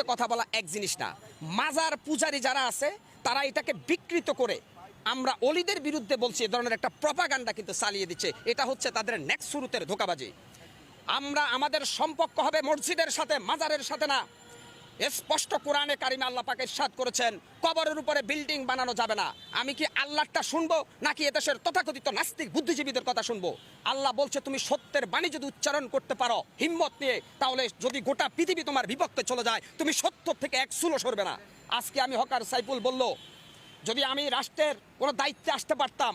কথা বলা এক জিনিস না। মাজার পূজারি যারা আছে, তারা এটাকে বিকৃত করে আমরা অলিদের বিরুদ্ধে বলছি, এ ধরনের একটা প্রপাগান্ডা কিন্তু চালিয়ে দিচ্ছে। এটা হচ্ছে তাদের নেক্সট শুরুতের ধোকাবাজি। আমরা আমাদের সম্পর্ক হবে মসজিদের সাথে, মাজারের সাথে না। স্পষ্ট কোরআনে কারিমে আল্লাহ পাকে সাদ করেছেন, কবরের উপরে বিল্ডিং বানানো যাবে না। আমি কি আল্লাহটা শুনব, নাকি এদেশের তথাকথিত নাস্তিক বুদ্ধিজীবীদের কথা শুনব? আল্লাহ বলছে, তুমি সত্যের বাণী যদি উচ্চারণ করতে পারো, হিম্মত নিয়ে, তাহলে যদি গোটা পৃথিবী তোমার বিভক্তে চলে যায়, তুমি সত্য থেকে এক সুলো সরবে না। আজকে আমি হকার সাইফুল বলল, যদি আমি রাষ্ট্রের কোনো দায়িত্বে আসতে পারতাম,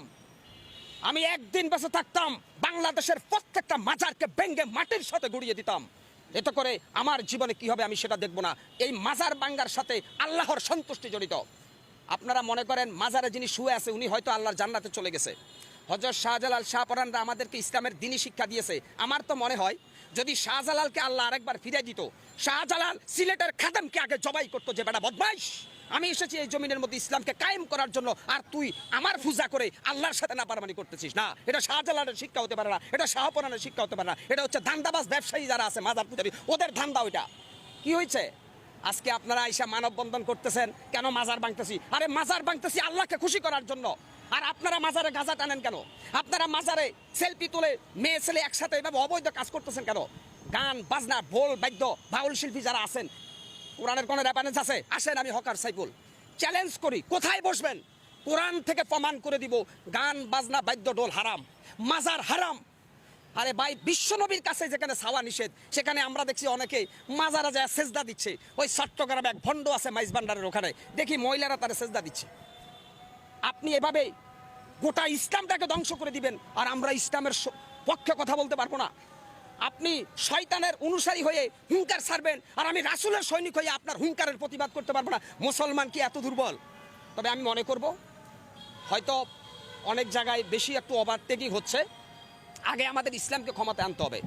আমি একদিন বেঁচে থাকতাম, বাংলাদেশের প্রত্যেকটা মাজারকে ব্যঙ্গে মাটির সাথে গুড়িয়ে দিতাম। এতে করে আমার জীবনে কি হবে আমি সেটা দেখব না। এই মাজার বাঙ্গার সাথে আল্লাহর সন্তুষ্টি জড়িত। আপনারা মনে করেন মাজারে যিনি শুয়ে আছে, উনি হয়তো আল্লাহর জান্নাতে চলে গেছে। হজরত শাহজালাল শাহপরানরা আমাদেরকে ইসলামের দিনই শিক্ষা দিয়েছে। আমার তো মনে হয়, যদি শাহজালালকে আল্লাহ আরেকবার ফিরে দিত, শাহজালাল সিলেটের খাদামকে আগে জবাই করতো যে বেটা বদমাইশ। আমি এসেছি এই জমিনের মধ্যে ইসলামকে কায়েম করার জন্য। আর তুই আমার পূজা করে আল্লাহর সাথে না পারমানি করতেছিস। না, এটা শাহজালালের শিক্ষা হতে পারে না, এটা শাহপরানের শিক্ষা হতে পারে না, এটা হচ্ছে ধান্দাবাজ ব্যবসায়ী যারা আছে মাজার পূজারী, ওদের ধান্দা ওইটা। কি হয়েছে? আজকে আপনারা আইসা মানববন্ধন করতেছেন, কেন মাজার ভাঙতেছি? আরে মাজার ভাঙতেছি আল্লাহকে খুশি করার জন্য। আর আপনারা মাজারে গাঁজা টানেন কেন? আপনারা মাজারে সেলফি তুলে মেয়ে ছেলে একসাথে এভাবে অবৈধ কাজ করতেছেন কেন? গান, বাজনা ভোল বাদ্য, বাউল শিল্পী যারা আছেন কোরআনের কোনো রেফারেন্স আছে? আসেন আমি হকার সাইফুল। চ্যালেঞ্জ করি, কোথায় বসবেন? কোরআন থেকে প্রমাণ করে দিব, গান, বাজনা বাদ্য ডোল হারাম, মাজার হারাম। আরে ভাই বিশ্বনবীর কাছে যেখানে ছাওয়া নিষেধ, সেখানে আমরা দেখছি অনেকেই মাজারা যায় সেজদা দিচ্ছে। ওই চট্টগ্রামে এক ভণ্ড আছে মাইজ ভান্ডারের ওখানে। দেখি মহিলারা তারা সেজদা দিচ্ছে। আপনি এভাবে গোটা ইসলামটাকে ধ্বংস করে দিবেন, আর আমরা ইসলামের পক্ষে কথা বলতে পারব না। আপনি শয়তানের অনুসারী হয়ে হুঙ্কার ছাড়বেন আর আমি রাসুলের সৈনিক হয়ে আপনার হুঙ্কারের প্রতিবাদ করতে পারব না। মুসলমান কি এত দুর্বল? তবে আমি মনে করব, হয়তো অনেক জায়গায় বেশি একটু ওভারটেকিং হচ্ছে। আগে আমাদের ইসলামকে ক্ষমতা আনতে হবে।